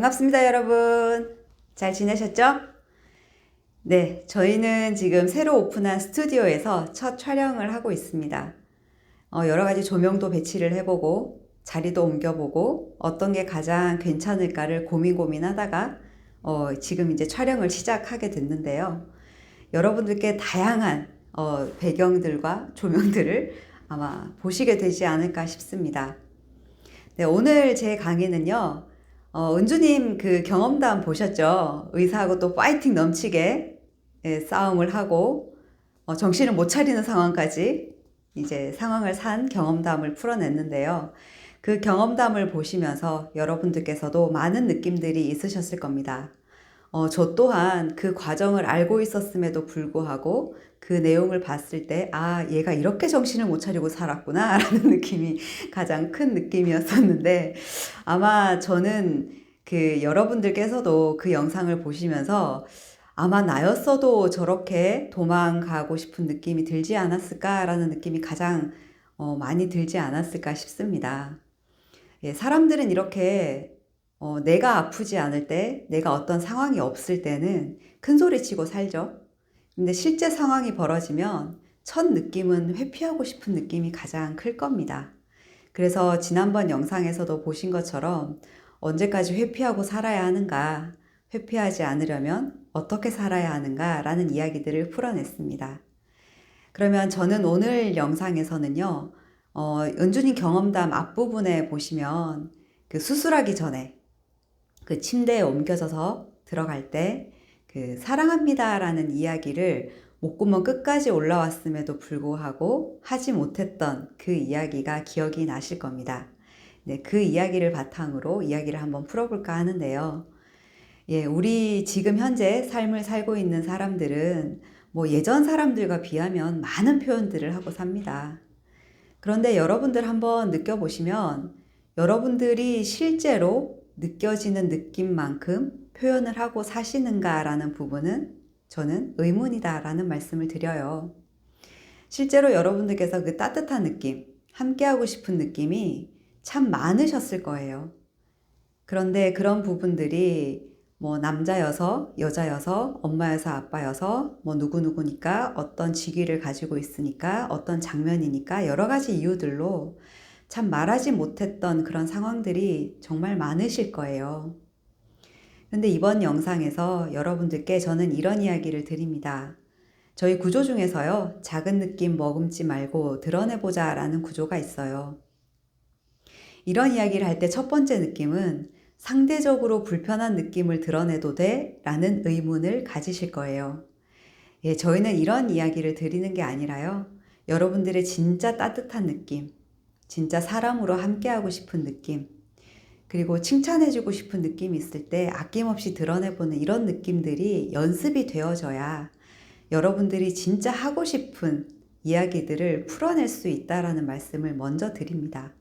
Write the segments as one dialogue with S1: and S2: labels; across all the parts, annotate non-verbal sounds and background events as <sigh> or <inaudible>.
S1: 반갑습니다, 여러분. 잘 지내셨죠? 네, 저희는 지금 새로 오픈한 스튜디오에서 첫 촬영을 하고 있습니다. 어, 여러 가지 조명도 배치를 해보고, 자리도 옮겨보고, 어떤 게 가장 괜찮을까를 고민 고민하다가, 어, 지금 이제 촬영을 시작하게 됐는데요. 여러분들께 다양한 어, 배경들과 조명들을 아마 보시게 되지 않을까 싶습니다. 네, 오늘 제 강의는요, 어, 은주님 그 경험담 보셨죠? 의사하고 또 파이팅 넘치게 예, 싸움을 하고 어, 정신을 못 차리는 상황까지 이제 상황을 산 경험담을 풀어냈는데요. 그 경험담을 보시면서 여러분들께서도 많은 느낌들이 있으셨을 겁니다. 어, 저 또한 그 과정을 알고 있었음에도 불구하고 그 내용을 봤을 때, 아, 얘가 이렇게 정신을 못 차리고 살았구나, <laughs> 라는 느낌이 가장 큰 느낌이었었는데, 아마 저는 그 여러분들께서도 그 영상을 보시면서 아마 나였어도 저렇게 도망가고 싶은 느낌이 들지 않았을까라는 느낌이 가장 어, 많이 들지 않았을까 싶습니다. 예, 사람들은 이렇게 어, 내가 아프지 않을 때, 내가 어떤 상황이 없을 때는 큰 소리 치고 살죠. 근데 실제 상황이 벌어지면 첫 느낌은 회피하고 싶은 느낌이 가장 클 겁니다. 그래서 지난번 영상에서도 보신 것처럼 언제까지 회피하고 살아야 하는가, 회피하지 않으려면 어떻게 살아야 하는가 라는 이야기들을 풀어냈습니다. 그러면 저는 오늘 영상에서는요, 어, 은준이 경험담 앞부분에 보시면 그 수술하기 전에 그 침대에 옮겨져서 들어갈 때 그 사랑합니다라는 이야기를 목구멍 끝까지 올라왔음에도 불구하고 하지 못했던 그 이야기가 기억이 나실 겁니다. 네, 그 이야기를 바탕으로 이야기를 한번 풀어볼까 하는데요. 예, 우리 지금 현재 삶을 살고 있는 사람들은 뭐 예전 사람들과 비하면 많은 표현들을 하고 삽니다. 그런데 여러분들 한번 느껴보시면 여러분들이 실제로 느껴지는 느낌만큼 표현을 하고 사시는가라는 부분은 저는 의문이다라는 말씀을 드려요. 실제로 여러분들께서 그 따뜻한 느낌, 함께하고 싶은 느낌이 참 많으셨을 거예요. 그런데 그런 부분들이 뭐 남자여서, 여자여서, 엄마여서, 아빠여서, 뭐 누구누구니까, 어떤 직위를 가지고 있으니까, 어떤 장면이니까, 여러 가지 이유들로 참 말하지 못했던 그런 상황들이 정말 많으실 거예요. 근데 이번 영상에서 여러분들께 저는 이런 이야기를 드립니다. 저희 구조 중에서요, 작은 느낌 머금지 말고 드러내보자 라는 구조가 있어요. 이런 이야기를 할 때 첫 번째 느낌은 상대적으로 불편한 느낌을 드러내도 돼? 라는 의문을 가지실 거예요. 예, 저희는 이런 이야기를 드리는 게 아니라요. 여러분들의 진짜 따뜻한 느낌, 진짜 사람으로 함께하고 싶은 느낌, 그리고 칭찬해주고 싶은 느낌이 있을 때 아낌없이 드러내보는 이런 느낌들이 연습이 되어져야 여러분들이 진짜 하고 싶은 이야기들을 풀어낼 수 있다라는 말씀을 먼저 드립니다.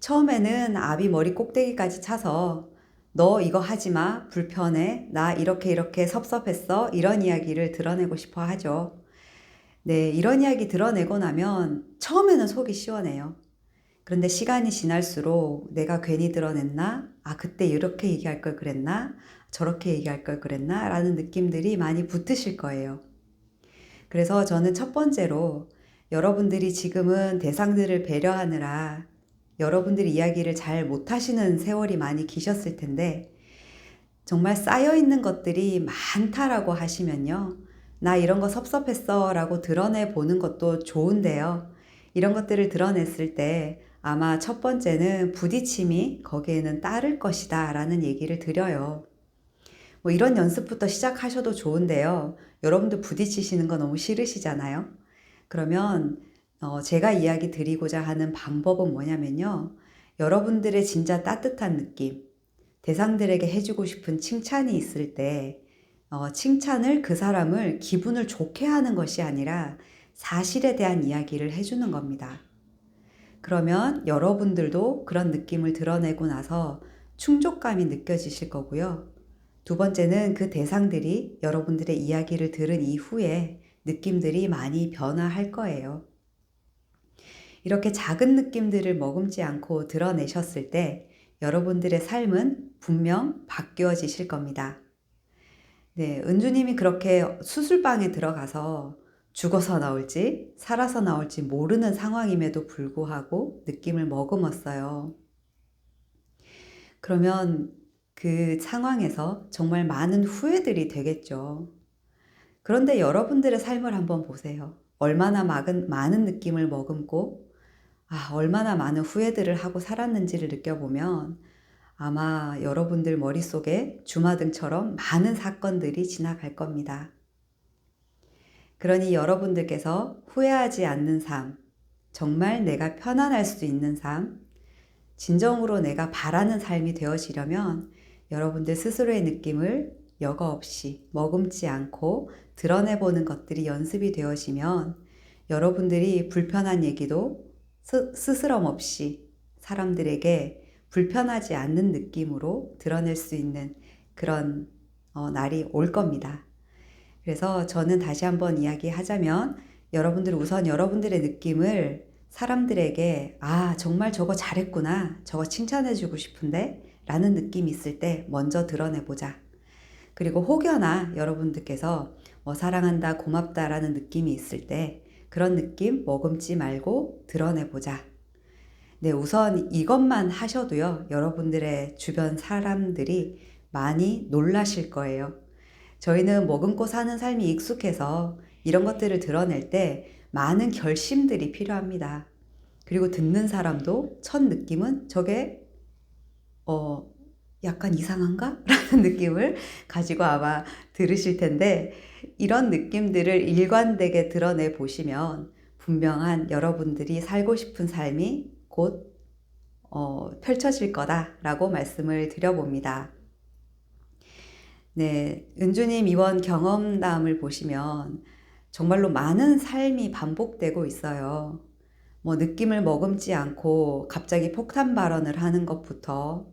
S1: 처음에는 아비 머리 꼭대기까지 차서 너 이거 하지 마. 불편해. 나 이렇게 이렇게 섭섭했어. 이런 이야기를 드러내고 싶어 하죠. 네, 이런 이야기 드러내고 나면 처음에는 속이 시원해요. 그런데 시간이 지날수록 내가 괜히 드러냈나? 아, 그때 이렇게 얘기할 걸 그랬나? 저렇게 얘기할 걸 그랬나? 라는 느낌들이 많이 붙으실 거예요. 그래서 저는 첫 번째로 여러분들이 지금은 대상들을 배려하느라 여러분들이 이야기를 잘 못하시는 세월이 많이 기셨을 텐데 정말 쌓여 있는 것들이 많다라고 하시면요. 나 이런 거 섭섭했어 라고 드러내 보는 것도 좋은데요. 이런 것들을 드러냈을 때 아마 첫 번째는 부딪힘이 거기에는 따를 것이다 라는 얘기를 드려요. 뭐 이런 연습부터 시작하셔도 좋은데요. 여러분도 부딪히시는 거 너무 싫으시잖아요. 그러면 어, 제가 이야기 드리고자 하는 방법은 뭐냐면요. 여러분들의 진짜 따뜻한 느낌, 대상들에게 해주고 싶은 칭찬이 있을 때, 어, 칭찬을 그 사람을 기분을 좋게 하는 것이 아니라 사실에 대한 이야기를 해주는 겁니다. 그러면 여러분들도 그런 느낌을 드러내고 나서 충족감이 느껴지실 거고요. 두 번째는 그 대상들이 여러분들의 이야기를 들은 이후에 느낌들이 많이 변화할 거예요. 이렇게 작은 느낌들을 머금지 않고 드러내셨을 때 여러분들의 삶은 분명 바뀌어지실 겁니다. 네, 은주님이 그렇게 수술방에 들어가서 죽어서 나올지 살아서 나올지 모르는 상황임에도 불구하고 느낌을 머금었어요. 그러면 그 상황에서 정말 많은 후회들이 되겠죠. 그런데 여러분들의 삶을 한번 보세요. 얼마나 많은, 많은 느낌을 머금고, 아, 얼마나 많은 후회들을 하고 살았는지를 느껴보면 아마 여러분들 머릿속에 주마등처럼 많은 사건들이 지나갈 겁니다. 그러니 여러분들께서 후회하지 않는 삶, 정말 내가 편안할 수 있는 삶, 진정으로 내가 바라는 삶이 되어지려면 여러분들 스스로의 느낌을 여과 없이 머금지 않고 드러내보는 것들이 연습이 되어지면 여러분들이 불편한 얘기도 스, 스스럼 없이 사람들에게 불편하지 않는 느낌으로 드러낼 수 있는 그런 어, 날이 올 겁니다. 그래서 저는 다시 한번 이야기하자면 여러분들 우선 여러분들의 느낌을 사람들에게 아, 정말 저거 잘했구나. 저거 칭찬해주고 싶은데 라는 느낌이 있을 때 먼저 드러내보자. 그리고 혹여나 여러분들께서 뭐 사랑한다, 고맙다 라는 느낌이 있을 때 그런 느낌 머금지 말고 드러내보자. 네, 우선 이것만 하셔도요, 여러분들의 주변 사람들이 많이 놀라실 거예요. 저희는 머금고 사는 삶이 익숙해서 이런 것들을 드러낼 때 많은 결심들이 필요합니다. 그리고 듣는 사람도 첫 느낌은 저게 어 약간 이상한가? <laughs> 라는 느낌을 가지고 아마 들으실 텐데 이런 느낌들을 일관되게 드러내 보시면 분명한 여러분들이 살고 싶은 삶이 곧 어, 펼쳐질 거다라고 말씀을 드려봅니다. 네, 은주님 이번 경험담을 보시면 정말로 많은 삶이 반복되고 있어요. 뭐 느낌을 머금지 않고 갑자기 폭탄 발언을 하는 것부터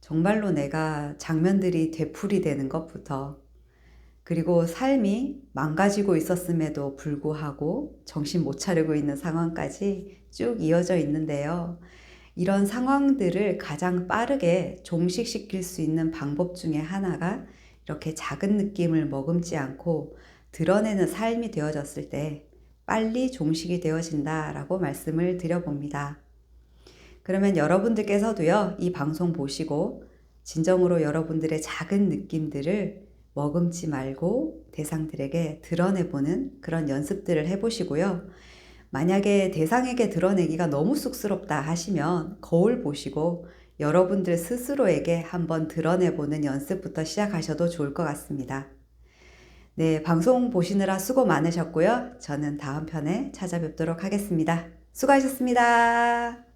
S1: 정말로 내가 장면들이 되풀이 되는 것부터 그리고 삶이 망가지고 있었음에도 불구하고 정신 못 차리고 있는 상황까지 쭉 이어져 있는데요. 이런 상황들을 가장 빠르게 종식시킬 수 있는 방법 중에 하나가 이렇게 작은 느낌을 머금지 않고 드러내는 삶이 되어졌을 때 빨리 종식이 되어진다라고 말씀을 드려봅니다. 그러면 여러분들께서도요, 이 방송 보시고 진정으로 여러분들의 작은 느낌들을 머금지 말고 대상들에게 드러내보는 그런 연습들을 해보시고요. 만약에 대상에게 드러내기가 너무 쑥스럽다 하시면 거울 보시고 여러분들 스스로에게 한번 드러내보는 연습부터 시작하셔도 좋을 것 같습니다. 네, 방송 보시느라 수고 많으셨고요. 저는 다음 편에 찾아뵙도록 하겠습니다. 수고하셨습니다.